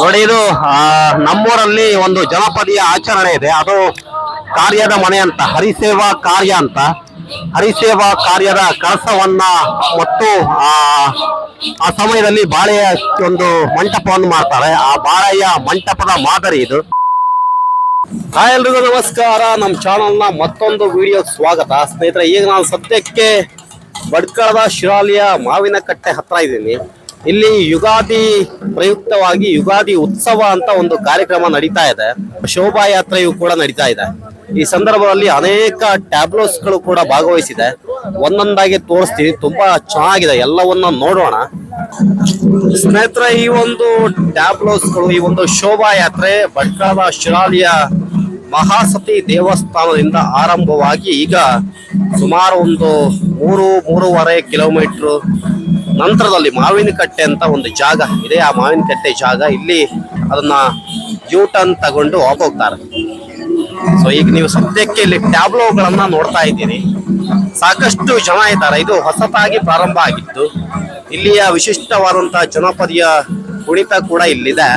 ನೋಡಿ ಇದು ನಮ್ಮೂರಲ್ಲಿ ಒಂದು ಜನಪದೀಯ ಆಚರಣೆ ಇದೆ. ಅದು ಕಾರ್ಯದ ಮನೆ ಅಂತ, ಹರಿಸೇವಾ ಕಾರ್ಯ ಅಂತ. ಹರಿಸೇವಾ ಕಾರ್ಯದ ಕಳಸವನ್ನ ಮತ್ತು, ಆ ಆ ಸಮಯದಲ್ಲಿ ಬಾಳೆಯ ಒಂದು ಮಂಟಪವನ್ನು ಮಾಡ್ತಾರೆ. ಆ ಬಾಳೆಯ ಮಂಟಪದ ಮಾದರಿ ಇದು. ಹಾಯ್ ಎಲ್ರಿಗೂ ನಮಸ್ಕಾರ. ನಮ್ಮ ಚಾನಲ್ನ ಮತ್ತೊಂದು ವಿಡಿಯೋ ಸ್ವಾಗತ. ಸ್ನೇಹಿತರೆ, ಈಗ ನಾನು ಸದ್ಯಕ್ಕೆ ಬಡ್ಕಳದ ಶಿರಾಲಿಯ ಮಾವಿನ ಕಟ್ಟೆ ಹತ್ರ ಇದ್ದೀನಿ. ಇಲ್ಲಿ ಯುಗಾದಿ ಪ್ರಯುಕ್ತವಾಗಿ ಯುಗಾದಿ ಉತ್ಸವ ಅಂತ ಒಂದು ಕಾರ್ಯಕ್ರಮ ನಡೀತಾ ಇದೆ. ಶೋಭಾಯಾತ್ರೆಯು ಕೂಡ ನಡೀತಾ ಇದೆ. ಈ ಸಂದರ್ಭದಲ್ಲಿ ಅನೇಕ ಟ್ಯಾಬ್ಲೋಸ್ಗಳು ಕೂಡ ಭಾಗವಹಿಸಿದೆ. ಒಂದೊಂದಾಗಿ ತೋರಿಸ್ತೀನಿ. ತುಂಬಾ ಚೆನ್ನಾಗಿದೆ. ಎಲ್ಲವನ್ನ ನೋಡೋಣ. ಸ್ನೇಹಿತರೆ, ಈ ಒಂದು ಟ್ಯಾಬ್ಲೋಸ್ಗಳು, ಈ ಒಂದು ಶೋಭಾಯಾತ್ರೆ ಭಟ್ಕಳದ ಶಿರಾಲಿಯ ಮಹಾಸತಿ ದೇವಸ್ಥಾನದಿಂದ ಆರಂಭವಾಗಿ ಈಗ ಸುಮಾರು ಒಂದು ಮೂರು, ಮೂರುವರೆ ಕಿಲೋಮೀಟ್ರ್ ನಂತರದಲ್ಲಿ ಮಾವಿನಕಟ್ಟೆ ಅಂತ ಒಂದು ಜಾಗ ಇದೆ. ಆ ಮಾವಿನಕಟ್ಟೆ ಜಾಗ ಇಲ್ಲಿ ಅದನ್ನ ಯೂಟರ್ನ್ ತಗೊಂಡು ಹೋಗ್ತಾರೆ. ಸೊ ಈಗ ನೀವು ಸದ್ಯಕ್ಕೆ ಇಲ್ಲಿ ಟ್ಯಾಬ್ಲೋಗಳನ್ನ ನೋಡ್ತಾ ಇದ್ದೀರಿ. ಸಾಕಷ್ಟು ಜನ ಇದ್ದಾರೆ. ಇದು ಹೊಸತಾಗಿ ಪ್ರಾರಂಭ ಆಗಿತ್ತು ಇಲ್ಲಿಯ ವಿಶಿಷ್ಟವಾದಂತಹ ಜನಪದಿಯ ಕುಣಿತ ಕೂಡ ಇಲ್ಲಿದೆ.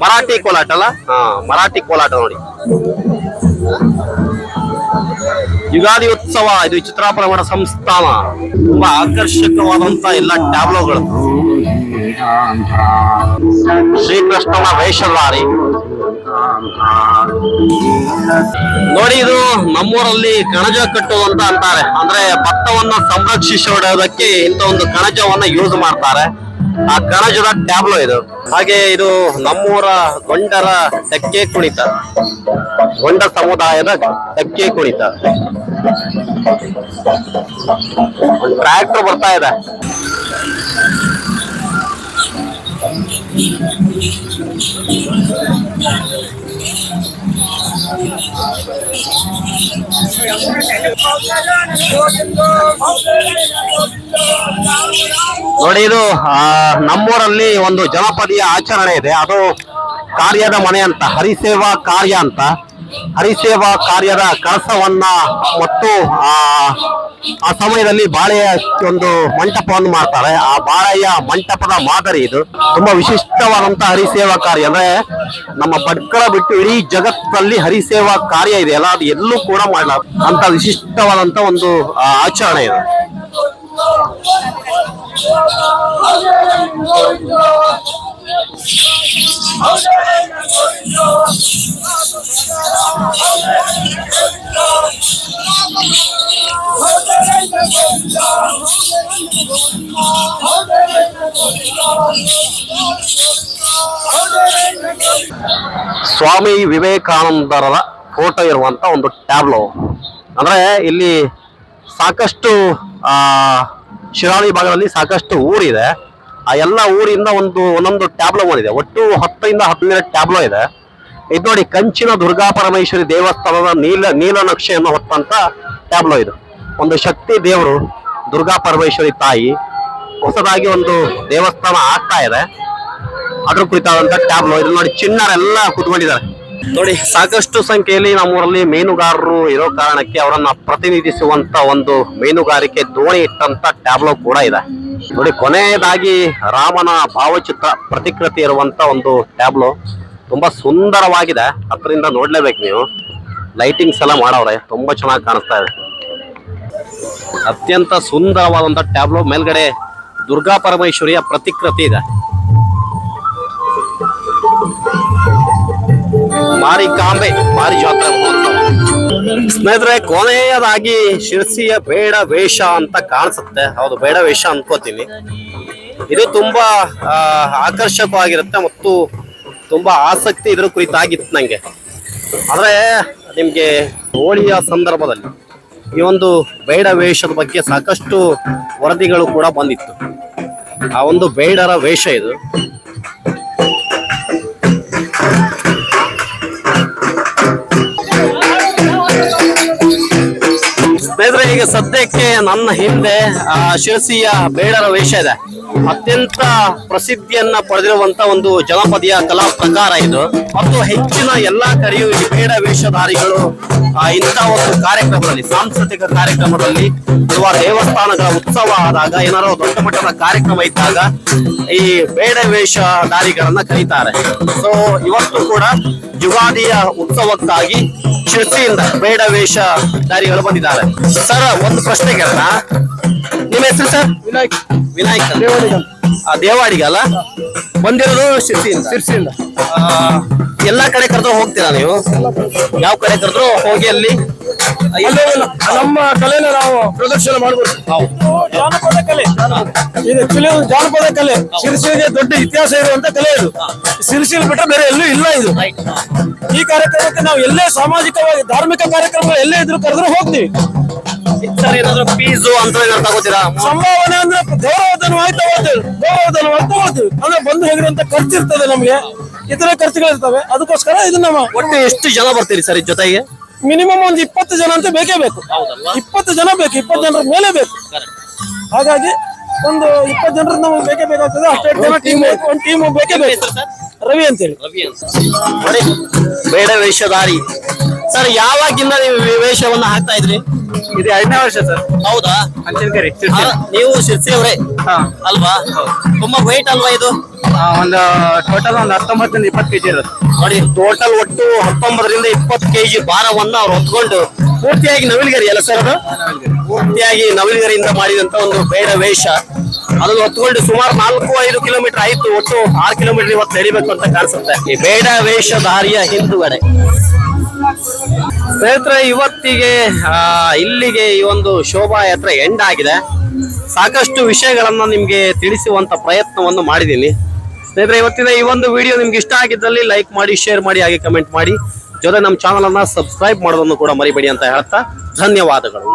ಮರಾಠಿ ಕೋಲಾಟ ಅಲ್ಲ? ಹಾ, ಮರಾಠಿ ಕೋಲಾಟ ನೋಡಿ. ಯುಗಾದಿ ಉತ್ಸವ ಇದು ಚಿತ್ರಾಪುರ ಸಂಸ್ಥಾನ. ತುಂಬಾ ಆಕರ್ಷಕವಾದಂತ ಎಲ್ಲ ಟ್ಯಾಬ್ಲೋಗಳು. ಶ್ರೀಕೃಷ್ಣನ ವೇಷಧಾರಿ ನೋಡಿ ಇದು ನಮ್ಮೂರಲ್ಲಿ ಕಣಜ ಕಟ್ಟುವಂತ ಅಂತ ಅಂತಾರೆ. ಅಂದ್ರೆ ಭತ್ತವನ್ನ ಸಂರಕ್ಷಿಸೋದಕ್ಕೆ ಇಂಥ ಒಂದು ಕಣಜವನ್ನ ಯೂಸ್ ಮಾಡ್ತಾರೆ. ಆ ಕಣಜದ ಟ್ಯಾಬ್ಲೋ ಇದು. ಹಾಗೆ ಇದು ನಮ್ಮೂರ ಗೊಂಡರ ತೆಕ್ಕೆ ಕುಣಿತ. ಗೊಂಡ ಸಮುದಾಯದ ತೆಕ್ಕೆ ಕುಣಿತ. ಟ್ರ್ಯಾಕ್ಟರ್ ಬರ್ತಾ ಇದೆ. ನೋಡಿ ಇದು ನಮ್ಮೂರಲ್ಲಿ ಒಂದು ಜನಪದೀಯ ಆಚರಣೆ ಇದೆ. ಅದು ಕಾರ್ಯದ ಮನೆ ಅಂತ, ಹರಿಸೇವಾ ಕಾರ್ಯ ಅಂತ. ಹರಿಸೇವಾ ಕಾರ್ಯದ ಕಳಸವನ್ನ ಮತ್ತು, ಆ ಆ ಸಮಯದಲ್ಲಿ ಬಾಳೆಯ ಒಂದು ಮಂಟಪವನ್ನು ಮಾಡ್ತಾರೆ. ಆ ಬಾಳೆಯ ಮಂಟಪದ ಮಾದರಿ ಇದು. ತುಂಬಾ ವಿಶಿಷ್ಟವಾದಂತಹ ಹರಿಸೇವಾ ಕಾರ್ಯ. ಅಂದ್ರೆ ನಮ್ಮ ಭಟ್ಕಳ ಬಿಟ್ಟು ಇಡೀ ಜಗತ್ತಲ್ಲಿ ಹರಿಸೇವಾ ಕಾರ್ಯ ಇದೆ. ಅಲ್ಲ ಅದು ಎಲ್ಲೂ ಕೂಡ ಮಾಡಲ್ಲ. ಅಂತ ವಿಶಿಷ್ಟವಾದಂತ ಒಂದು ಆಚರಣೆ ಇದು. ಸ್ವಾಮಿ ವಿವೇಕಾನಂದರ ಫೋಟೋ ಇರುವಂತ ಒಂದು ಟ್ಯಾಬ್ಲೋ. ಅಂದ್ರೆ ಇಲ್ಲಿ ಸಾಕಷ್ಟು, ಆ, ಶಿರಾಳಿ ಭಾಗದಲ್ಲಿ ಸಾಕಷ್ಟು ಊರಿದೆ. ಆ ಎಲ್ಲ ಊರಿಂದ ಒಂದು ಒಂದೊಂದು ಟ್ಯಾಬ್ಲೋ ಬಂದಿದೆ. ಒಟ್ಟು ಹತ್ತರಿಂದ ಹದಿನೈದು ಟ್ಯಾಬ್ಲೋ ಇದೆ. ಇದು ನೋಡಿ ಕಂಚಿನ ದುರ್ಗಾ ಪರಮೇಶ್ವರಿ ದೇವಸ್ಥಾನದ ನೀಲ ನೀಲ ನಕ್ಷೆಯನ್ನು ಹೊತ್ತಂತ ಟ್ಯಾಬ್ಲೋ ಇದು. ಒಂದು ಶಕ್ತಿ ದೇವರು, ದುರ್ಗಾ ಪರಮೇಶ್ವರಿ ತಾಯಿ, ಹೊಸದಾಗಿ ಒಂದು ದೇವಸ್ಥಾನ ಆಗ್ತಾ ಇದೆ. ಅದ್ರ ಕುರಿತಾದಂತ ಟ್ಯಾಬ್ಲೋ ಇದನ್ನ ನೋಡಿ ಚಿನ್ನರೆಲ್ಲ ಕುತ್ಕೊಂಡಿದ್ದಾರೆ. ನೋಡಿ, ಸಾಕಷ್ಟು ಸಂಖ್ಯೆಯಲ್ಲಿ ನಮ್ಮೂರಲ್ಲಿ ಮೀನುಗಾರರು ಇರೋ ಕಾರಣಕ್ಕೆ ಅವರನ್ನ ಪ್ರತಿನಿಧಿಸುವಂತ ಒಂದು ಮೀನುಗಾರಿಕೆ ದೋಣಿ ಇಟ್ಟಂತ ಟ್ಯಾಬ್ಲೋ ಕೂಡ ಇದೆ. ನೋಡಿ, ಕೊನೆಯದಾಗಿ ರಾಮನ ಭಾವಚಿತ್ರ ಪ್ರತಿಕೃತಿ ಇರುವಂತ ಒಂದು ಟ್ಯಾಬ್ಲೋ ತುಂಬಾ ಸುಂದರವಾಗಿದೆ. ಅದರಿಂದ ನೋಡ್ಲೇಬೇಕು ನೀವು. ಲೈಟಿಂಗ್ಸ್ ಎಲ್ಲ ಮಾಡವ್ರೆ. ತುಂಬಾ ಚೆನ್ನಾಗಿ ಕಾಣಿಸ್ತಾ ಇದೆ. ಅತ್ಯಂತ ಸುಂದರವಾದಂತ ಟ್ಯಾಬ್ಲೋ ಮೇಲ್ಗಡೆ ದುರ್ಗಾ ಪರಮೇಶ್ವರಿಯ ಪ್ರತಿಕೃತಿ ಇದೆ. ಮಾರಿ ಕಾಂಬೆ ಮಾರಿ ಜಾತ್ರೆ. ಸ್ನೇಹಿತರೆ, ಕೊನೆಯದಾಗಿ ಶಿರ್ಸಿಯ ಬೇಡ ವೇಷ ಅಂತ ಕಾಣಿಸುತ್ತೆ. ಹೌದು, ಬೇಡ ವೇಷ ಅನ್ಕೋತೀನಿ. ಇದು ತುಂಬಾ ಆಕರ್ಷಕವಾಗಿರುತ್ತೆ ಮತ್ತು ತುಂಬಾ ಆಸಕ್ತಿ ಇದ್ರ ಕುರಿತಾಗಿತ್ತು ನಂಗೆ. ಆದ್ರೆ, ನಿಮ್ಗೆ ಹೋಳಿಯ ಸಂದರ್ಭದಲ್ಲಿ ಈ ಒಂದು ಬೇಡ ವೇಷದ ಬಗ್ಗೆ ಸಾಕಷ್ಟು ವರದಿಗಳು ಕೂಡ ಬಂದಿತ್ತು. ಆ ಒಂದು ಬೇಡರ ವೇಷ ಇದು. ಸದ್ಯಕ್ಕೆ ನನ್ನ ಹಿಂದೆ ಶಿರಸಿಯ ಬೇಡರ ವೇಷ ಇದೆ. ಅತ್ಯಂತ ಪ್ರಸಿದ್ಧಿಯನ್ನ ಪಡೆದಿರುವಂತ ಒಂದು ಜನಪದಿಯ ಕಲಾ ಪ್ರಕಾರ ಇದು. ಮತ್ತು ಹೆಚ್ಚಿನ ಎಲ್ಲಾ ಕಡೆಯೂ ಈ ಬೇಡ ವೇಷಧಾರಿಗಳು ಇಂಥ ಒಂದು ಕಾರ್ಯಕ್ರಮದಲ್ಲಿ, ಸಾಂಸ್ಕೃತಿಕ ಕಾರ್ಯಕ್ರಮದಲ್ಲಿ, ಅಥವಾ ದೇವಸ್ಥಾನಗಳ ಉತ್ಸವ ಆದಾಗ ಏನಾರೋ ದೊಡ್ಡ ಮಟ್ಟದ ಕಾರ್ಯಕ್ರಮ ಇದ್ದಾಗ ಈ ಬೇಡ ವೇಷಧಾರಿಗಳನ್ನ ಕರೀತಾರೆ. ಸೊ ಇವತ್ತು ಕೂಡ ಯುಗಾದಿಯ ಉತ್ಸವಕ್ಕಾಗಿ ಶಿರ್ಸಿಯಿಂದ ಬೇಡ ವೇಷಧಾರಿಗಳು ಬಂದಿದ್ದಾರೆ. ಸರ್ ಒಂದು ಪ್ರಶ್ನೆ ಕೇಳೋಣ. ನಿಮ್ಮ ಹೆಸರು ಸರ್ ವಿನಾಯಕ್. ವಿನಾಯಕ್. ದೇವಡಿಗ ಆ, ದೇವಾಡಿಗ ಅಲ್ಲ? ಬಂದಿರೋದು ಶಿರ್ಸಿಯಿಂದ. ಶಿರ್ಸಿಯಿಂದ. ಎಲ್ಲಾ ಕಡೆ ಕರೆದ್ರು ಹೋಗ್ತೀರಾ ನೀವು? ಯಾವ ಕಡೆ ಕರೆದ್ರು ಹೋಗಿ ಅಲ್ಲಿ. ನಮ್ಮ ಕಲೆನ ನಾವು ಪ್ರದರ್ಶನ ಮಾಡ್ಬೋದು. ಜಾನಪದ ಕಲೆ. ಇದು ಆಕ್ಚುಲಿ ಒಂದು ಜಾನಪದ ಕಲೆ. ಶಿರ್ಸಿಗೆ ದೊಡ್ಡ ಇತಿಹಾಸ ಇರುವಂತ ಕಲೆ ಇದು. ಶಿರ್ಸಿಲ್ ಬಿಟ್ಟರೆ ಬೇರೆ ಎಲ್ಲೂ ಇಲ್ಲ ಇದು. ಈ ಕಾರ್ಯಕ್ರಮಕ್ಕೆ ನಾವು ಎಲ್ಲೇ ಸಾಮಾಜಿಕವಾಗಿ ಧಾರ್ಮಿಕ ಕಾರ್ಯಕ್ರಮಗಳು ಎಲ್ಲೇ ಇದ್ರು ಕರೆದ್ರು ಹೋಗ್ತೀವಿ. ಫೀಸು ಅಂತ ಏನಾದ್ರು ತಗೋತೀರಾ ಸಂಭಾವನೆ ಅಂದ್ರೆ ಗೌರವಧನವಾಗಿ ತಗೊಳ್ತೀವಿ. ಅಂದ್ರೆ ಬಂದು ಹೋಗಿರುವಂತ ಖರ್ಚು ಇರ್ತದೆ ನಮ್ಗೆ. ಇತರೆ ಖರ್ಚುಗಳಿರ್ತವೆ. ಅದಕ್ಕೋಸ್ಕರ ಇದು ನಮ್ಮ ಒಟ್ಟು ಎಷ್ಟು ಜನ ಬರ್ತೀರಿ ಸರ್ ಜೊತೆಗೆ? ಮಿನಿಮಮ್ ಒಂದು ಇಪ್ಪತ್ತು ಜನ ಅಂತ ಬೇಕೇ ಬೇಕು. ಇಪ್ಪತ್ತು ಜನ ಬೇಕು ಇಪ್ಪತ್ತು ಜನರ ಮೇಲೆ ಬೇಕು. ಹಾಗಾಗಿ ಒಂದು ಇಪ್ಪತ್ತು ಜನರ ನಮಗೆ ಬೇಕೇ ಬೇಕಾಗ್ತದೆ ಅಷ್ಟೇ ಜನ ಟೀಮ್ ಒಂದು ಟೀಮ್ ಬೇಕೇ ಬೇಕು. ರವಿ ಅಂತೇಳಿ ರವಿ ಅಂತ. ಬೇಡ ವೇಷಧಾರಿ. ಸರ್ ಯಾವಾಗಿಂದ ನೀವು ವೇಷವನ್ನ ಹಾಕ್ತಾ ಇದ್ರಿ? ಇದು ಐದನೇ ವರ್ಷ ಸರ್. ಹೌದಾ? ಹಂಚಿನಕರಿ ಆ, ನೀವು ಶಿರ್ಸಿ ಅವರೇ? ಅಲ್ವಾ? ತುಂಬಾ ವೈಟ್ ಅಲ್ವಾ ಇದು? ಒಂದು ಟೋಟಲ್ ಒಂದು ಹತ್ತೊಂಬತ್ತರಿಂದ ಇಪ್ಪತ್ತು ಕೆಜಿ ಇರುತ್ತೆ ನೋಡಿ. ಟೋಟಲ್ ಒಟ್ಟು ಹತ್ತೊಂಬತ್ತರಿಂದ ಇಪ್ಪತ್ತು ಕೆಜಿ ಭಾರವನ್ನ ಅವ್ರು ಹೊತ್ಕೊಂಡು ಪೂರ್ತಿಯಾಗಿ ನವಿಲುಗರಿ ಎಲ್ಲ ಸರ್ ಅದು? ಪೂರ್ತಿಯಾಗಿ ನವಿಲುಗರಿಯಿಂದ ಮಾಡಿದಂತ ಒಂದು ಬೇಡ ವೇಷ. ಅದನ್ನು ಹೊತ್ಕೊಂಡು ಸುಮಾರು ನಾಲ್ಕು ಐದು ಕಿಲೋಮೀಟರ್ ಆಯ್ತು. ಒಟ್ಟು ಆರು ಕಿಲೋಮೀಟರ್ ಇವತ್ತು ನಡಿಬೇಕು ಅಂತ ಕಾಣಿಸುತ್ತೆ. ಈ ಬೇಡ ವೇಷ ದಾರಿಯ ಹಿಂದುಗಡೆ. ಸ್ನೇಹಿತರೆ, ಇವತ್ತಿಗೆ ಇಲ್ಲಿಗೆ ಈ ಒಂದು ಶೋಭಾಯಾತ್ರೆ ಎಂಡ್ ಆಗಿದೆ. ಸಾಕಷ್ಟು ವಿಷಯಗಳನ್ನು ನಿಮಗೆ ತಿಳಿಸುವಂತ ಪ್ರಯತ್ನವನ್ನು ಮಾಡಿದ್ದೀನಿ. ಸ್ನೇಹಿತರೆ, ಇವತ್ತಿನ ಈ ಒಂದು ವಿಡಿಯೋ ನಿಮ್ಗೆ ಇಷ್ಟ ಆಗಿದ್ದಲ್ಲಿ ಲೈಕ್ ಮಾಡಿ ಶೇರ್ ಮಾಡಿ, ಹಾಗೆ ಕಮೆಂಟ್ ಮಾಡಿ. ಜೊತೆ ನಮ್ಮ ಚಾನಲನ್ನು ಸಬ್ಸ್ಕ್ರೈಬ್ ಮಾಡೋದನ್ನು ಕೂಡ ಮರಿಬೇಡಿ ಅಂತ ಹೇಳ್ತಾ ಧನ್ಯವಾದಗಳು.